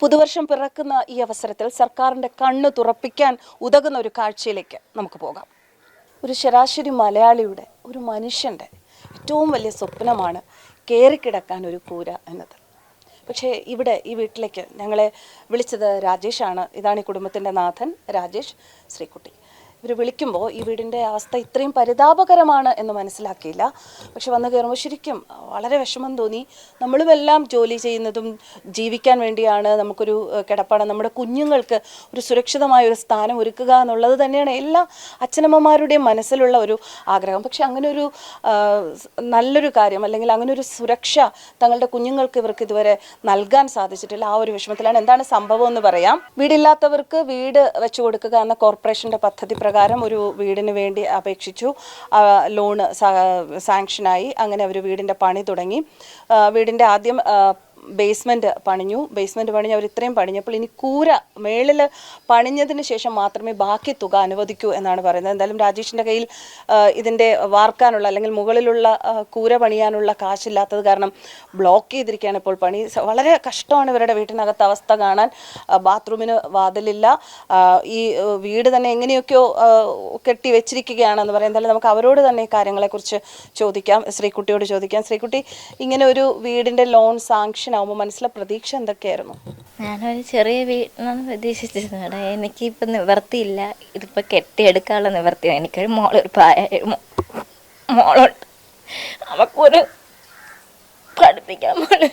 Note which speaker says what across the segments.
Speaker 1: പുതുവർഷം പിറക്കുന്ന ഈ അവസരത്തിൽ സർക്കാരിന്റെ കണ്ണ് തുറപ്പിക്കാൻ ഉതകുന്ന ഒരു കാഴ്ചയിലേക്ക് നമുക്ക് പോകാം. ഒരു ശരാശരി മലയാളിയുടെ ഒരു മനുഷ്യന്റെ ഏറ്റവും വലിയ സ്വപ്നമാണ് കയറിക്കിടക്കാൻ ഒരു കൂര എന്നത്. പക്ഷേ ഇവിടെ ഈ വീട്ടിലേക്ക് ഞങ്ങളെ വിളിച്ചത് രാജേഷാണ്. ഇതാണ് ഈ കുടുംബത്തിന്റെ നാഥൻ രാജേഷ് ശ്രീകുട്ടി. ഇവർ വിളിക്കുമ്പോൾ ഈ വീടിന്റെ അവസ്ഥ ഇത്രയും പരിതാപകരമാണ് എന്ന് മനസ്സിലാക്കിയില്ല. പക്ഷെ വന്ന് കയറുമ്പോൾ ശരിക്കും വളരെ വിഷമം തോന്നി. നമ്മളും എല്ലാം ജോലി ചെയ്യുന്നതും ജീവിക്കാൻ വേണ്ടിയാണ് നമുക്കൊരു കിടപ്പാണ്. നമ്മുടെ കുഞ്ഞുങ്ങൾക്ക് ഒരു സുരക്ഷിതമായ ഒരു സ്ഥാനം ഒരുക്കുക എന്നുള്ളത് തന്നെയാണ് എല്ലാ അച്ഛനമ്മമാരുടെയും മനസ്സിലുള്ള ഒരു ആഗ്രഹം. പക്ഷെ അങ്ങനെ ഒരു നല്ലൊരു കാര്യം അല്ലെങ്കിൽ അങ്ങനെ ഒരു സുരക്ഷ തങ്ങളുടെ കുഞ്ഞുങ്ങൾക്ക് ഇവർക്ക് ഇതുവരെ നൽകാൻ സാധിച്ചിട്ടില്ല. ആ ഒരു വിഷമത്തിലാണ്. എന്താണ് സംഭവം എന്ന് പറയാം. വീടില്ലാത്തവർക്ക് വീട് വെച്ചു കൊടുക്കുക എന്ന കോർപ്പറേഷന്റെ പദ്ധതി പ്രകാരം ഒരു വീടിന് വേണ്ടി അപേക്ഷിച്ചു. ലോണ് സാങ്ഷനായി അങ്ങനെ അവർ വീടിന്റെ പണി തുടങ്ങി. വീടിന്റെ ആദ്യം ആ, ബേസ്മെന്റ് പണിഞ്ഞു. ബേസ്മെന്റ് പണിഞ്ഞ് അവർ ഇത്രയും പണിഞ്ഞപ്പോൾ ഇനി കൂര മേളിൽ പണിഞ്ഞതിന് ശേഷം മാത്രമേ ബാക്കി തുക അനുവദിക്കൂ എന്നാണ് പറയുന്നത്. എന്തായാലും രാജേഷിന്റെ കയ്യിൽ ഇതിന്റെ വാർക്കാനുള്ള അല്ലെങ്കിൽ മുകളിലുള്ള കൂര പണിയാനുള്ള കാശില്ലാത്തത് കാരണം ബ്ലോക്ക് ചെയ്തിരിക്കുകയാണ് ഇപ്പോൾ പണി. വളരെ കഷ്ടമാണ് ഇവരുടെ വീട്ടിനകത്ത് അവസ്ഥ കാണാൻ. ബാത്റൂമിന് വാതിലില്ല. ഈ വീട് തന്നെ എങ്ങനെയൊക്കെയോ കെട്ടി വെച്ചിരിക്കുകയാണെന്ന് പറയാം. എന്തായാലും നമുക്ക് അവരോട് തന്നെ കാര്യങ്ങളെക്കുറിച്ച് ചോദിക്കാം. ശ്രീകുട്ടിയോട് ചോദിക്കാം. ശ്രീകുട്ടി ഇങ്ങനെ ഒരു വീടിന്റെ ലോൺ സാങ്ഷൻ ആവുമ്പോൾ മനസ്സിലെ പ്രതീക്ഷ എന്തൊക്കെയായിരുന്നു?
Speaker 2: ഞാനൊരു ചെറിയ വീട്ടിനാണ് പ്രതീക്ഷിച്ചിരുന്നത് മേഡം എനിക്കിപ്പോൾ നിവർത്തിയില്ല. ഇതിപ്പോൾ കെട്ടിയെടുക്കാനുള്ള നിവർത്തി. എനിക്കൊരു മോളൊരു പ്രായ മോളുണ്ട്. അവക്കൊരു പഠിപ്പിക്കാൻ പോലെ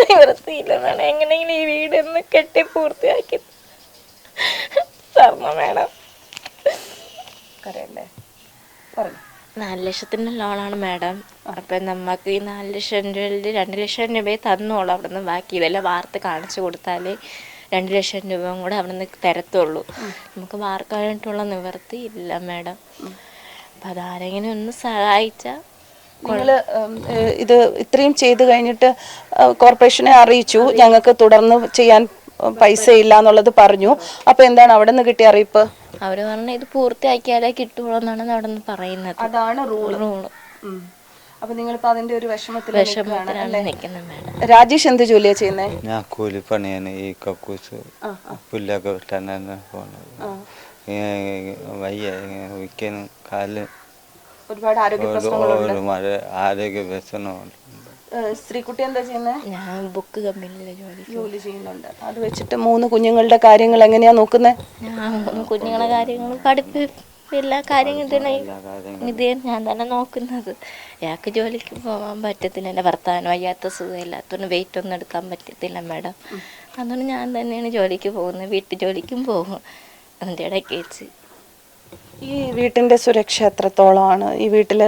Speaker 2: നിവർത്തിയില്ല. എന്നാണ് എങ്ങനെയെങ്കിലും ഈ വീടൊന്ന് കെട്ടി പൂർത്തിയാക്കി. തരണം മേഡം
Speaker 1: കരയല്ലേ? പറഞ്ഞു
Speaker 2: നാല് ലക്ഷത്തിന്റെ ലോണാണ് മാഡം. അപ്പം നമുക്ക് ഈ നാല് ലക്ഷം രൂപയിൽ രണ്ട് ലക്ഷം രൂപയെ തന്നോളൂ അവിടെ നിന്ന് ബാക്കി ഇതെല്ലാം വാർത്ത കാണിച്ചു കൊടുത്താലേ രണ്ട് ലക്ഷം രൂപയും കൂടെ അവിടെ നിന്ന് തരത്തുള്ളൂ. നമുക്ക് വാർക്കാനായിട്ടുള്ള നിവൃത്തി ഇല്ല മാഡം. അപ്പം അതാരെങ്കിലും ഒന്ന് സഹായിച്ചാൽ
Speaker 1: നിങ്ങൾ ഇത് ഇത്രയും ചെയ്ത് കഴിഞ്ഞിട്ട് കോർപ്പറേഷനെ അറിയിച്ചു. ഞങ്ങൾക്ക് തുടർന്ന് ചെയ്യാൻ പൈസ ഇല്ല എന്നുള്ളത് പറഞ്ഞു. അപ്പൊ എന്താണ് അവിടെ നിന്ന് കിട്ടിയ അറിയിപ്പ്?
Speaker 2: അവർ പറഞ്ഞ ഇത് പൂർത്തിയാക്കിയാലേ കിട്ടുള്ളൂ എന്നാണ് അവിടെ നിന്ന് പറയുന്നത്.
Speaker 1: അതാണ് റൂൾ
Speaker 2: റൂൾ
Speaker 1: അപ്പൊ നിങ്ങളിപ്പോ അതിന്റെ ഒരു വിഷമത്തിൽ രാജേഷ് എന്ത് ജോലിയാ ചെയ്യുന്നേ?
Speaker 3: ഞാൻ കൂലിപ്പണിയാണ്. ഈ കക്കൂസ് പുല്ലൊക്കെ വെട്ടാനാണ് പോണത്. വയ്യ. വിൽക്കാനും കാൽ
Speaker 1: ഒരുപാട് ആരോഗ്യ
Speaker 3: ഒരു ആരോഗ്യ
Speaker 1: ഏഹ്, സ്ത്രീകുട്ടി എന്താ ചെയ്യുന്നത്
Speaker 2: ഞാൻ ബുക്ക് കമ്പനിയിലെ ജോലി
Speaker 1: ജോലി ചെയ്യുന്നുണ്ട്. അത് വെച്ചിട്ട് മൂന്ന് കുഞ്ഞുങ്ങളുടെ കാര്യങ്ങൾ എങ്ങനെയാ നോക്കുന്നത്
Speaker 2: ഞാൻ മൂന്ന് കുഞ്ഞുങ്ങളെ കാര്യങ്ങളും പഠിപ്പ് എല്ലാ കാര്യങ്ങളും തന്നെ. ഇത് ഞാൻ തന്നെ നോക്കുന്നത്. അയാൾക്ക് ജോലിക്ക് പോകാൻ പറ്റത്തില്ല. എന്റെ ഭർത്താവിന് വയ്യാത്ത സുഖമില്ലാത്തതുകൊണ്ട് വെയിറ്റ് ഒന്നും എടുക്കാൻ പറ്റത്തില്ല മാഡം അതുകൊണ്ട് ഞാൻ തന്നെയാണ് ജോലിക്ക് പോകുന്നത്. വീട്ടു ജോലിക്കും പോകും. അതിന്റെ ഇടയ്ക്ക് വെച്ച്.
Speaker 1: ഈ വീട്ടിന്റെ സുരക്ഷ എത്രത്തോളമാണ്? ഈ വീട്ടിൽ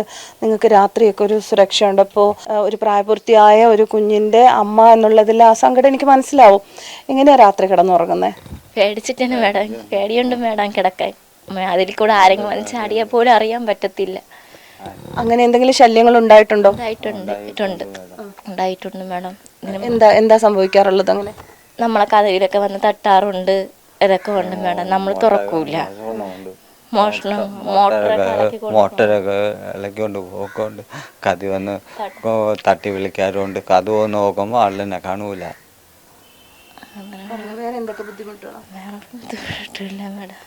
Speaker 1: നിങ്ങൾക്ക് രാത്രിയൊക്കെ ഒരു സുരക്ഷ ഉണ്ട്. അപ്പോൾ ഒരു പ്രായപൂർത്തിയായ ഒരു കുഞ്ഞിന്റെ അമ്മ എന്നുള്ളതിൽ ആ സങ്കടം എനിക്ക് മനസ്സിലാവും. എങ്ങനെയാ രാത്രി കിടന്നുറങ്ങുന്നത്
Speaker 2: പേടിച്ചിട്ടാണ് മാഡം. പേടിയുണ്ട് മാഡം കിടക്കാൻ. അതിൽ കൂടെ ആരെങ്കിലും വന്ന് ചാടിയാൽ പോലും അറിയാൻ പറ്റത്തില്ല.
Speaker 1: അങ്ങനെ എന്തെങ്കിലും ശല്യങ്ങൾ ഉണ്ടായിട്ടുണ്ടോ?
Speaker 2: ഉണ്ടായിട്ടുണ്ട്. ഉണ്ടായിട്ടുണ്ട് മേഡം.
Speaker 1: എന്താ എന്താ സംഭവിക്കാറുള്ളത് അങ്ങനെ?
Speaker 2: നമ്മളെ കഥയിലൊക്കെ വന്ന് തട്ടാറുണ്ട്. ഇതൊക്കെ ഉണ്ട് മേഡം. നമ്മൾ തുറക്കൂല. മോഷണം മോട്ടറൊക്കെ ഇളക്കി കൊണ്ട്
Speaker 3: മോട്ടറൊക്കെ ഇളക്കിക്കൊണ്ട് പോക്കൊണ്ട്. കതി വന്ന് തട്ടി. വിളിക്കാറുണ്ട്. കഥ വന്ന് നോക്കുമ്പോൾ ആളിനെ കാണൂല.
Speaker 1: വേറെ എന്തൊക്കെ ബുദ്ധിമുട്ടുകളോ?
Speaker 2: വേറെ ബുദ്ധിമുട്ടില്ല മാഡം.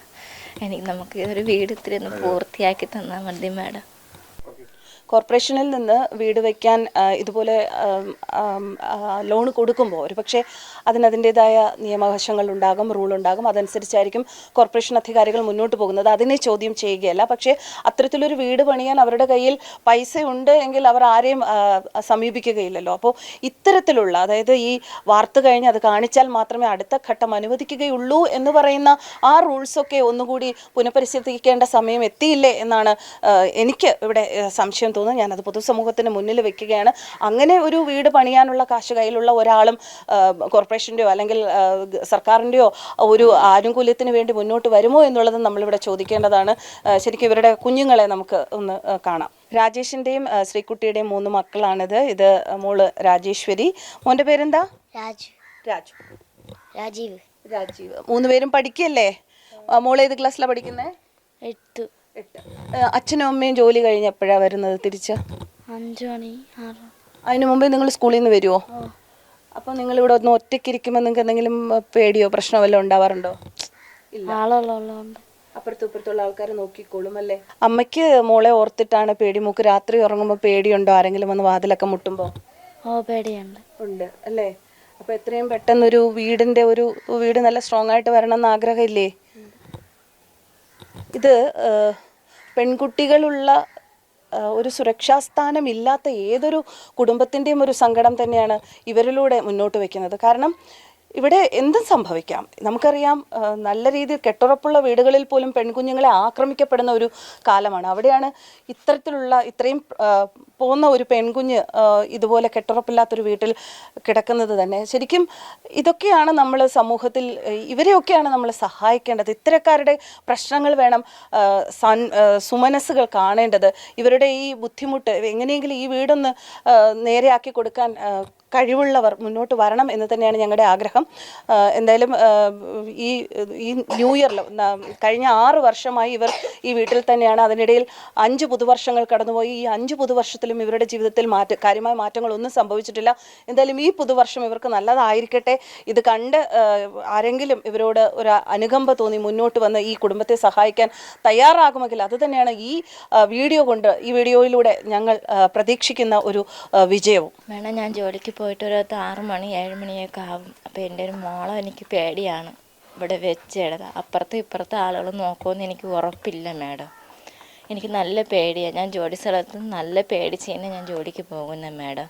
Speaker 2: എനിക്ക് നമുക്ക് ഒരു വീട് ഇത്തിരി ഒന്ന് പൂർത്തിയാക്കി തന്നാൽ മതി മാഡം.
Speaker 1: കോർപ്പറേഷനിൽ നിന്ന് വീട് വയ്ക്കാൻ ഇതുപോലെ ലോൺ കൊടുക്കുമ്പോൾ ഒരു പക്ഷേ അതിനതിന്റെതായ നിയമവശങ്ങൾ ഉണ്ടാകും റൂൾ ഉണ്ടാകും. അതനുസരിച്ചായിരിക്കും കോർപ്പറേഷൻ അധികാരികൾ മുന്നോട്ട് പോകുന്നത്. അതിനെ ചോദ്യം ചെയ്യുകയല്ല. പക്ഷേ അത്തരത്തിലൊരു വീട് പണിയാൻ അവരുടെ കയ്യിൽ പൈസ ഉണ്ട് എങ്കിൽ അവർ ആരെയും സമീപിക്കുകയില്ലല്ലോ. അപ്പോൾ ഇത്തരത്തിലുള്ള അതായത് ഈ വാർത്ത കഴിഞ്ഞ് അത് കാണിച്ചാൽ മാത്രമേ അടുത്ത ഘട്ടം അനുവദിക്കുകയുള്ളൂ എന്ന് പറയുന്ന ആ റൂൾസൊക്കെ ഒന്നുകൂടി പുനഃപരിശോധിക്കേണ്ട സമയം എത്തിയില്ലേ എന്നാണ് എനിക്ക് ഇവിടെ സംശയം തോന്നുന്നത്. ഞാനത് പൊതുസമൂഹത്തിന് മുന്നിൽ വെക്കുകയാണ്. അങ്ങനെ ഒരു വീട് പണിയാനുള്ള കാശ് കയ്യിലുള്ള ഒരാളും കോർപ്പറേഷന്റെയോ അല്ലെങ്കിൽ സർക്കാരിന്റെയോ ഒരു ആനുകൂല്യത്തിന് വേണ്ടി മുന്നോട്ട് വരുമോ എന്നുള്ളത് നമ്മളിവിടെ ചോദിക്കേണ്ടതാണ്. ശരിക്കും ഇവരുടെ കുഞ്ഞുങ്ങളെ നമുക്ക് ഒന്ന് കാണാം. രാജേഷിന്റെയും ശ്രീകുട്ടിയുടെയും മൂന്ന് മക്കളാണിത്. ഇത് മോൾ രാജേശ്വരി. മോന്റെ പേരെന്താ?
Speaker 4: രാജു.
Speaker 1: രാജു.
Speaker 4: രാജീവ്.
Speaker 1: രാജീവ്. മൂന്ന് പേരും പഠിക്കല്ലേ? മോൾ മോൾ ഏത് ക്ലാസ്സിലാണ് പഠിക്കുന്നത്
Speaker 4: എട്ട്.
Speaker 1: എട്ട്. അച്ഛനും അമ്മയും ജോലി കഴിഞ്ഞപ്പോഴാണ് വരുന്നത് തിരിച്ച്?
Speaker 4: അഞ്ചു മണി ആറ്.
Speaker 1: അതിന് മുമ്പേ നിങ്ങൾ സ്കൂളിൽ നിന്ന് വരുമോ അപ്പോൾ നിങ്ങൾ ഇവിടെ ഒന്ന് ഒറ്റയ്ക്കിരിക്കുമ്പോൾ നിങ്ങൾക്ക് എന്തെങ്കിലും പേടിയോ പ്രശ്നമോ വല്ലതും ഉണ്ടാവാറുണ്ടോ? ഇല്ല.
Speaker 4: ആളുള്ളതുകൊണ്ട്
Speaker 1: അപ്പുറത്തും ഇപ്പുറത്തുള്ള ആൾക്കാർ നോക്കിക്കോളും അല്ലേ? അമ്മയ്ക്ക് മോളെ ഓർത്തിട്ടാണ് പേടി. മൂക്ക് രാത്രി ഉറങ്ങുമ്പോൾ പേടിയുണ്ടോ? ആരെങ്കിലും വന്ന് വാതിലൊക്കെ മുട്ടുമ്പോൾ
Speaker 4: ഓ പേടിയുണ്ട്.
Speaker 1: ഉണ്ട് അല്ലേ? അപ്പോൾ എത്രയും പെട്ടെന്നൊരു വീടിന്റെ ഒരു വീട് നല്ല സ്ട്രോങ് ആയിട്ട് വരണം എന്ന് ആഗ്രഹമില്ലേ? ഇത് പെൺകുട്ടികളുള്ള ഒരു സുരക്ഷാസ്ഥാനം ഇല്ലാത്ത ഏതൊരു കുടുംബത്തിന്റെയും ഒരു സങ്കടം തന്നെയാണ് ഇവരിലൂടെ മുന്നോട്ട് വയ്ക്കുന്നത് കാരണം ഇവിടെ എന്തും സംഭവിക്കാം. നമുക്കറിയാം നല്ല രീതിയിൽ കെട്ടുറപ്പുള്ള വീടുകളിൽ പോലും പെൺകുഞ്ഞുങ്ങളെ ആക്രമിക്കപ്പെടുന്ന ഒരു കാലമാണ്. അവിടെയാണ് ഇത്തരത്തിലുള്ള ഇത്രയും പോകുന്ന ഒരു പെൺകുഞ്ഞ് ഇതുപോലെ കെട്ടുറപ്പില്ലാത്തൊരു വീട്ടിൽ കിടക്കുന്നത് തന്നെ. ശരിക്കും ഇതൊക്കെയാണ് നമ്മൾ സമൂഹത്തിൽ ഇവരെയൊക്കെയാണ് നമ്മൾ സഹായിക്കേണ്ടത്. ഇത്തരക്കാരുടെ പ്രശ്നങ്ങൾ വേണം സൺ സുമനസ്സുകൾ കാണേണ്ടത്. ഇവരുടെ ഈ ബുദ്ധിമുട്ട് എങ്ങനെയെങ്കിലും ഈ വീടൊന്ന് നേരെയാക്കി കൊടുക്കാൻ കഴിവുള്ളവർ മുന്നോട്ട് വരണം എന്ന് തന്നെയാണ് ഞങ്ങളുടെ ആഗ്രഹം. എന്തായാലും ഈ ഈ ന്യൂ ഇയറിൽ കഴിഞ്ഞ ആറ് വർഷമായി ഇവർ ഈ വീട്ടിൽ തന്നെയാണ്. അതിനിടയിൽ അഞ്ച് പുതുവർഷങ്ങൾ കടന്നുപോയി. ഈ അഞ്ച് പുതുവർഷത്തിലും ഇവരുടെ ജീവിതത്തിൽ മാറ്റ കാര്യമായ മാറ്റങ്ങളൊന്നും സംഭവിച്ചിട്ടില്ല. എന്തായാലും ഈ പുതുവർഷം ഇവർക്ക് നല്ലതായിരിക്കട്ടെ. ഇത് കണ്ട് ആരെങ്കിലും ഇവരോട് ഒരു അനുകമ്പ തോന്നി മുന്നോട്ട് വന്ന് ഈ കുടുംബത്തെ സഹായിക്കാൻ തയ്യാറാകുമെങ്കിൽ അത് തന്നെയാണ് ഈ വീഡിയോ കൊണ്ട് ഈ വീഡിയോയിലൂടെ ഞങ്ങൾ പ്രതീക്ഷിക്കുന്ന ഒരു വിജയവും.
Speaker 2: വേണം ഞാൻ ജോലിക്ക് പോയിട്ട് ഒരു ആറ് മണി ഏഴ് മണിയൊക്കെ ആവും. അപ്പോൾ എന്റെ ഒരു മോളെ എനിക്ക് പേടിയാണ് ഇവിടെ വെച്ചിടത് അപ്പുറത്തും ഇപ്പുറത്തും ആളുകൾ നോക്കുമെന്ന് എനിക്ക് ഉറപ്പില്ല മാഡം. എനിക്ക് നല്ല പേടിയാണ് ഞാൻ ജോലി സ്ഥലത്ത് നല്ല പേടിച്ച് തന്നെ ഞാൻ ജോലിക്ക് പോകുന്നത് മാഡം.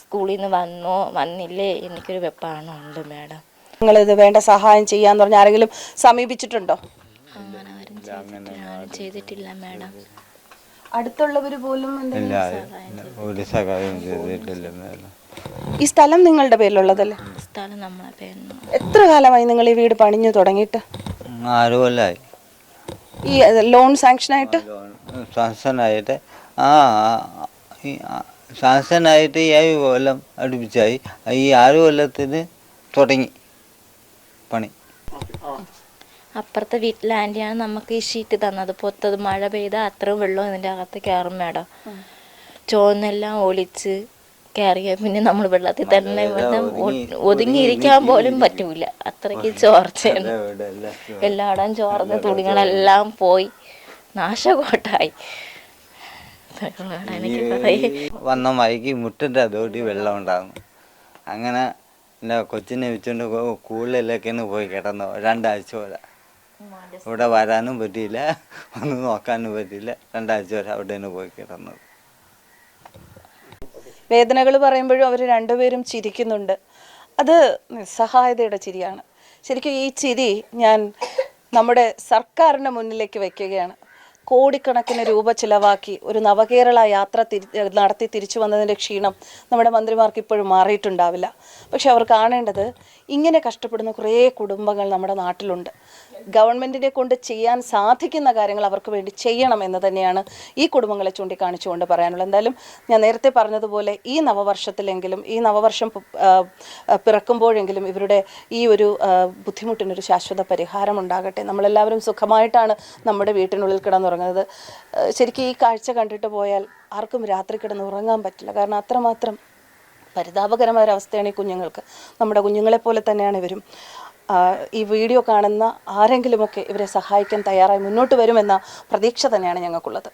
Speaker 2: സ്കൂളിൽ നിന്ന് വന്നോ വന്നില്ലേ എനിക്കൊരു വെപ്പാണുണ്ട് മാഡം.
Speaker 1: ഇത് വേണ്ട സഹായം ചെയ്യാന്ന് പറഞ്ഞ ആരെങ്കിലും സമീപിച്ചിട്ടുണ്ടോ?
Speaker 2: അങ്ങനെ ആരും ചെയ്തിട്ടില്ല. ആരും ചെയ്തിട്ടില്ല മാഡം.
Speaker 1: അടുത്തുള്ളവർ പോലും
Speaker 3: എന്തെങ്കിലും സഹായം ചെയ്തിട്ടില്ല മേഡം.
Speaker 1: ഈ സ്ഥലം നിങ്ങളുടെ പേരിലുള്ളതല്ലേ?
Speaker 2: സ്ഥലം നമ്മളെ പേരുന്നു
Speaker 1: എത്ര കാലമായി നിങ്ങൾ ഈ വീട് പണിഞ്ഞു തുടങ്ങിയിട്ട്?
Speaker 3: ആറ് കൊല്ലമായി
Speaker 1: ഈ ലോൺ സാങ്ഷനായിട്ട്
Speaker 3: സാങ്ഷനായിട്ട് ആ ആ, ഈ ആ, സാങ്ഷനായിട്ട് ഏഴ് കൊല്ലം അടുപ്പിച്ചായി. ഈ ആറ് കൊല്ലത്തിന് തുടങ്ങി പണി.
Speaker 2: അപ്പുറത്തെ വീട്ടിലെ ആന്റിയാണ് നമുക്ക് ഈ ഷീറ്റ് തന്നത്. പൊത്തത് മഴ പെയ്താൽ അത്രയും വെള്ളം ഇതിന്റെ അകത്ത് കയറും മേഡം. ചോന്നെല്ലാം ഒലിച്ച് കയറിയ പിന്നെ നമ്മൾ വെള്ളത്തിൽ തന്നെ ഒതുങ്ങിയിരിക്കാൻ പോലും പറ്റൂല. അത്രയ്ക്ക് ചോർച്ചയാണ്. എല്ലായിടം ചോർന്ന് തുണികളെല്ലാം പോയി. നാശകോട്ടായി.
Speaker 3: വന്ന മൈക്ക് മുട്ടിന്റെ അതോടി വെള്ളം ഉണ്ടാകുന്നു അങ്ങനെ എന്റെ കൊച്ചിനെ വെച്ചുകൊണ്ട് കൂടുതലൊക്കെയാണ് പോയി കിടന്നു. രണ്ടാഴ്ച വരെ ഇവിടെ വരാനും പറ്റിയില്ല. ഒന്നും നോക്കാനും പറ്റിയില്ല. രണ്ടാഴ്ച വരെ അവിടെ പോയി കിടന്നത്.
Speaker 1: വേദനകൾ പറയുമ്പോഴും അവർ രണ്ടുപേരും ചിരിക്കുന്നുണ്ട്. അത് നിസ്സഹായതയുടെ ചിരിയാണ്. ശരിക്കും ഈ ചിരി ഞാൻ നമ്മുടെ സർക്കാരിന്റെ മുന്നിലേക്ക് വയ്ക്കുകയാണ്. കോടിക്കണക്കിന് രൂപ ചിലവാക്കി ഒരു നവകേരള യാത്ര തിരി നടത്തി തിരിച്ചു വന്നതിന്റെ ക്ഷീണം നമ്മുടെ മന്ത്രിമാർക്ക് ഇപ്പോഴും മാറിയിട്ടുണ്ടാവില്ല. പക്ഷെ അവർ കാണേണ്ടത് ഇങ്ങനെ കഷ്ടപ്പെടുന്ന കുറേ കുടുംബങ്ങൾ നമ്മുടെ നാട്ടിലുണ്ട്. ഗവൺമെന്റിനെ കൊണ്ട് ചെയ്യാൻ സാധിക്കുന്ന കാര്യങ്ങൾ അവർക്ക് വേണ്ടി ചെയ്യണം എന്ന് തന്നെയാണ് ഈ കുടുംബങ്ങളെ ചൂണ്ടിക്കാണിച്ചുകൊണ്ട് പറയാനുള്ളത്. എന്തായാലും ഞാൻ നേരത്തെ പറഞ്ഞതുപോലെ ഈ നവവർഷത്തിലെങ്കിലും ഈ നവവർഷം പിറക്കുമ്പോഴെങ്കിലും ഇവരുടെ ഈ ഒരു ബുദ്ധിമുട്ടിനൊരു ശാശ്വത പരിഹാരം ഉണ്ടാകട്ടെ. നമ്മളെല്ലാവരും സുഖമായിട്ടാണ് നമ്മുടെ വീട്ടിനുള്ളിൽ കിടന്നുറങ്ങുന്നത്. ശരിക്കും ഈ കാഴ്ച കണ്ടിട്ട് പോയാൽ ആർക്കും രാത്രി കിടന്ന് ഉറങ്ങാൻ പറ്റില്ല. കാരണം അത്രമാത്രം പരിതാപകരമായ അവസ്ഥയാണ് ഈ കുഞ്ഞുങ്ങൾക്ക്. നമ്മുടെ കുഞ്ഞുങ്ങളെ പോലെ തന്നെയാണ് ഇവരും. ഈ വീഡിയോ കാണുന്ന ആരെങ്കിലുമൊക്കെ ഇവരെ സഹായിക്കാൻ തയ്യാറായി മുന്നോട്ട് വരുമെന്ന പ്രതീക്ഷ തന്നെയാണ് ഞങ്ങൾക്കുള്ളത്.